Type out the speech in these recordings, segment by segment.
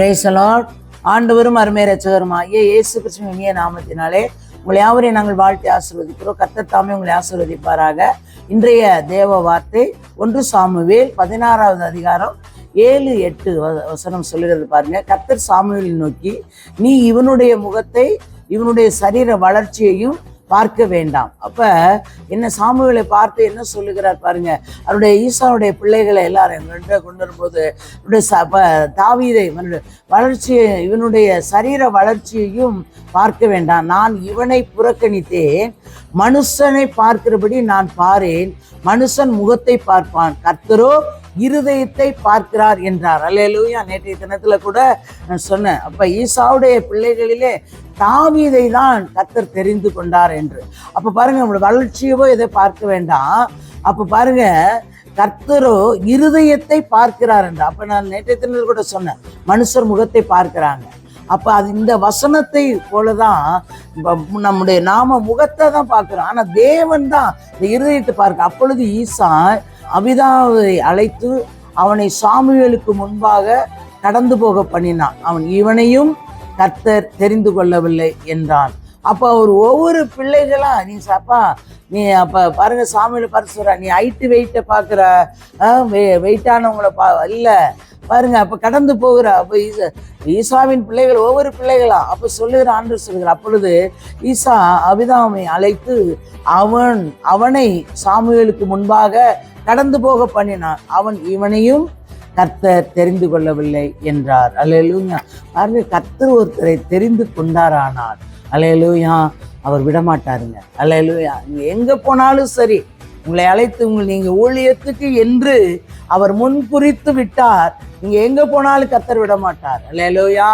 பிரேசலாட் ஆண்டவரும் அருமை ரச்சகருமாகிய இயேசு கிருஷ்ணன் இனிய நாமத்தினாலே உங்களை யாவரையும் நாங்கள் வாழ்த்தி ஆசீர்வதிக்கிறோம். கர்த்தர் தாமே உங்களை ஆசீர்வதிப்பாராக. இன்றைய தேவ வார்த்தை ஒன்று சாமுவேல் பதினாறாவது அதிகாரம் ஏழு எட்டு வசனம் சொல்லுகிறது பாருங்க. கர்த்தர் சாமுவேலை நோக்கி நீ இவனுடைய முகத்தை இவனுடைய சரீர வளர்ச்சியையும் பார்க்க வேண்டாம். அப்ப என்ன சாமுவேலை பார்த்து என்ன சொல்லுகிறார் பாருங்க. அவருடைய ஈசாவுடைய பிள்ளைகளை எல்லாரும் எங்கள்கிட்ட கொண்டு வரும்போது தாவீதை இவனுடைய வளர்ச்சியை இவனுடைய சரீர வளர்ச்சியையும் பார்க்க வேண்டாம். நான் இவனை புறக்கணித்தேன் மனுஷனை பார்க்கிறபடி நான் பாரேன். மனுஷன் முகத்தை பார்ப்பான். கர்த்தரோ இருதயத்தை பார்க்கிறார் என்றார். அல்லேலூயா நேற்றைய தினத்துல கூட நான் சொன்னேன். அப்ப ஈசாவுடைய பிள்ளைகளிலே தாவீதை தான் கர்த்தர் தெரிந்து கொண்டார் என்று. அப்ப பாருங்க நம்மளோட வளர்ச்சியவோ எதை பார்க்க வேண்டாம். அப்ப பாருங்க கர்த்தரோ இருதயத்தை பார்க்கிறார் என்று. அப்ப நான் நேற்றைய தினத்தில் கூட சொன்னேன் மனுஷர் முகத்தை பார்க்கிறாங்க. அப்ப அது இந்த வசனத்தை போலதான் தான் நம்முடைய நாம முகத்தை தான் பார்க்கிறோம். ஆனா தேவன் தான் இந்த இருதயத்தை பார்க்க. அப்பொழுது ஈசா அபிதாவை அழைத்து அவனை சாமுவேலுக்கு முன்பாக கடந்து போக பண்ணினான். அவன் இவனையும் கர்த்தர் தெரிந்து கொள்ளவில்லை என்றான். அப்போ அவர் ஒவ்வொரு பிள்ளைகளா நீ சாப்பா நீ அப்போ பாருங்க சாமியில் பார்த்து நீ ஹைட்டு வெயிட்டை பார்க்குற வெ வெயிட்டானவங்களை பா இல்லை பாருங்க அப்போ கடந்து போகிற. அப்போ ஈசா ஈசாவின் பிள்ளைகள் ஒவ்வொரு பிள்ளைகளா அப்போ சொல்லுகிற ஆண்டு சொல்லுகிற அப்பொழுது ஈசா அபிதாமை அழைத்து அவன் அவனை சாமுவேலுக்கு முன்பாக கடந்து போக பண்ணினான். அவன் இவனையும் கர்த்தர் தெரிந்து கொள்ளவில்லை என்றார். அலையலூயா பாருங்க கர்த்தர் ஒருத்தரை தெரிந்து கொண்டாரானார் அலையலூயா அவர் விடமாட்டாருங்க. அலையலூயா நீங்கள் எங்கே போனாலும் சரி உங்களை அழைத்து உங்கள் நீங்கள் ஊழியத்துக்கு என்று அவர் முன்குறித்து விட்டார். நீங்கள் எங்கே போனாலும் கத்தர் விட மாட்டார் அல்லேலூயா.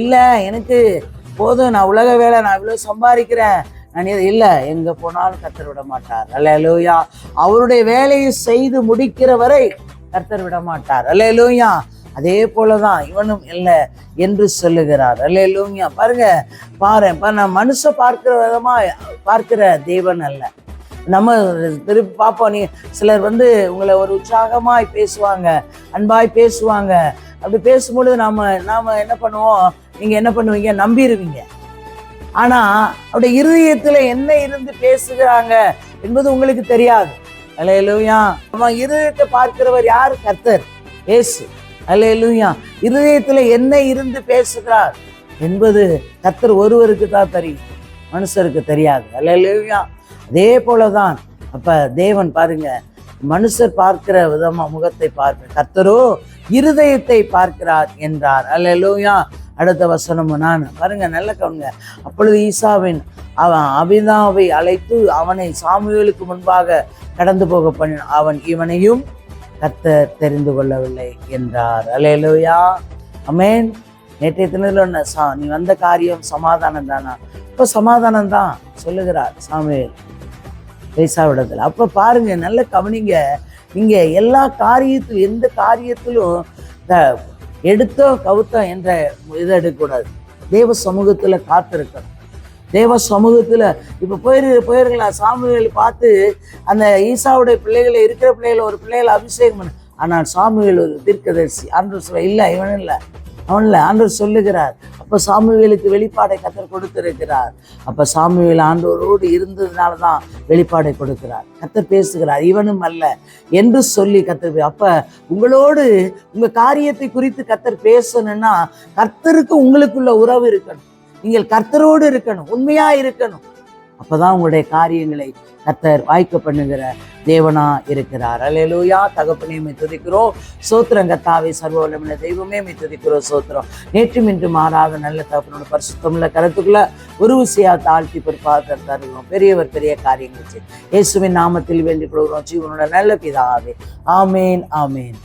இல்லை எனக்கு போதும் நான் உலக வேலை நான் இவ்வளோ சம்பாதிக்கிறேன். நான் இது இல்லை எங்கே போனாலும் கத்தர் விட மாட்டார் அல்லேலூயா. அவருடைய வேலையை செய்து முடிக்கிற வரை கர்த்தர் விட மாட்டார் அல்லேலூயா. அதே போலதான் இவனும் இல்லை என்று சொல்லுகிறார். அல்லேலூயா. பாருங்க பாரு நான் மனுஷ பார்க்கிற விதமா பார்க்கிற தேவன் அல்ல. நம்ம திருப்பி பார்ப்போம். நீ சிலர் வந்து உங்களை ஒரு உற்சாகமாய் பேசுவாங்க அன்பாய் பேசுவாங்க. அப்படி பேசும்பொழுது நாம நாம என்ன பண்ணுவோம்? நீங்க என்ன பண்ணுவீங்க? நம்பிடுவீங்க ஆனா அவருடைய இருதயத்துல என்ன இருந்து பேசுகிறாங்க என்பது உங்களுக்கு தெரியாது. அலையலூயா நம்ம இருதயத்தை பார்க்கிறவர் யார்? கர்த்தர். ஏசு அலையலூயா இருதயத்துல என்ன இருந்து பேசுகிறார்? என்பது கர்த்தர் ஒருவருக்கு தான் தெரியும். மனுஷருக்கு தெரியாது. அலையலூயா அதே போலதான் அப்ப தேவன் பாருங்க மனுஷர் பார்க்கிற விதமா முகத்தை பார்க்க. கர்த்தரோ இருதயத்தை பார்க்கிறார் என்றார். அல்லேலூயா அடுத்த வசனம் நான். பாருங்க நல்ல கவனிங்க. அப்பொழுது ஈசாவின் அவன் அபிதாவை அழைத்து அவனை சாமுவேலுக்கு முன்பாக கடந்து போக பண்ணி அவன் இவனையும் கத்த தெரிந்து கொள்ளவில்லை என்றார். அல்லேலூயா அமேன் நேற்றைய தினத்தில் ஒன்று சா நீ வந்த காரியம் சமாதானம் தானா இப்போ சமாதானம் தான் சொல்லுகிறார் சாமுவேல். ஈசாவிடத்தில் அப்போ பாருங்க நல்ல கவனிங்க. நீங்கள் எல்லா காரியத்திலும் எந்த காரியத்திலும் இந்த எடுத்தோ கவுத்தோ என்ற இதை எடுக்கக்கூடாது. தேவ சமூகத்தில் காத்திருக்கணும். தேவ சமூகத்துல இப்ப போயிரு போயிருக்கலாம் சாமுவேல் பார்த்து அந்த ஈசாவுடைய பிள்ளைகளை இருக்கிற பிள்ளைகளை ஒரு பிள்ளைகளை அபிஷேகம் பண்ண. ஆனால் சாமுவேல் ஒரு தீர்க்கதரிசி. ஆண்டவர் சொல்ல இல்லை இவன் இல்லை. அவன் இல்லை. ஆண்டவர் சொல்லுகிறார். அப்போ சாமுவேலுக்கு வெளிப்பாடை கத்தர் கொடுத்திருக்கிறார். அப்ப சாமுவேல் ஆண்டவரோடு இருந்ததுனால தான் வெளிப்பாடை கொடுக்கிறார். கத்தர் பேசுகிறார் இவனும் அல்ல என்று சொல்லி கத்தர் அப்ப உங்களோடு உங்க காரியத்தை குறித்து கத்தர் பேசணும்னா கர்த்தருக்கு உங்களுக்குள்ள உறவு இருக்கணும். நீங்கள் கர்த்தரோடு இருக்கணும் உண்மையா இருக்கணும். அப்பதான் உங்களுடைய காரியங்களை கர்த்தர் வாய்க்க பண்ணுகிற தேவனா இருக்கிறார். அலையலூயா தகப்பனையும் துதிக்கிறோம். சோத்திரம் கத்தாவை சர்வவல்லமுள்ள தெய்வமே மை துதிக்கிறோம் சோத்திரம். நேற்றும் இன்று மாறாத நல்ல தகப்பனோட பரிசுத்தமில்ல கருத்துக்குள்ள ஒரு விசையா தாழ்த்தி பொறுப்பாக தருகிறோம் பெரியவர் பெரிய காரியங்கள் இயேசுவின் நாமத்தில் வேண்டிக் கொள்கிறோம். ஜீவனோட நல்ல பிதாவே. ஆமேன் ஆமேன்.